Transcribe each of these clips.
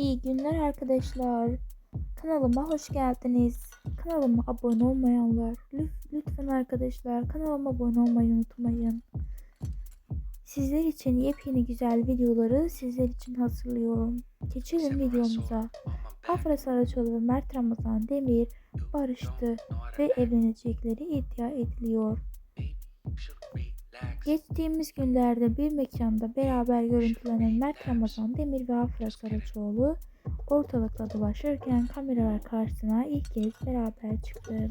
İyi günler arkadaşlar. Kanalıma hoş geldiniz. Kanalıma abone olmayanlar lütfen arkadaşlar kanalıma abone olmayı unutmayın. Sizler için yepyeni güzel videoları sizler için hazırlıyorum. Geçelim videomuza. Afra Saraçoğlu ve Mert Ramazan Demir barıştı ve evlenecekleri iddia ediliyor. Geçtiğimiz günlerde bir mekanda beraber görüntülenen Mert Ramazan Demir ve Afra Saraçoğlu ortalıkta dolaşırken kameralar karşısına ilk kez beraber çıktı.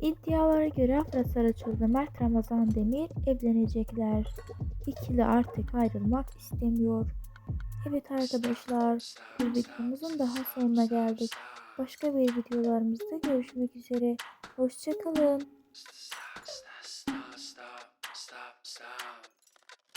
İddialara göre Afra Saraçoğlu ve Mert Ramazan Demir evlenecekler. İkili artık ayrılmak istemiyor. Evet arkadaşlar, bir videomuzun daha sonuna geldik. Başka bir videolarımızda görüşmek üzere. Hoşçakalın.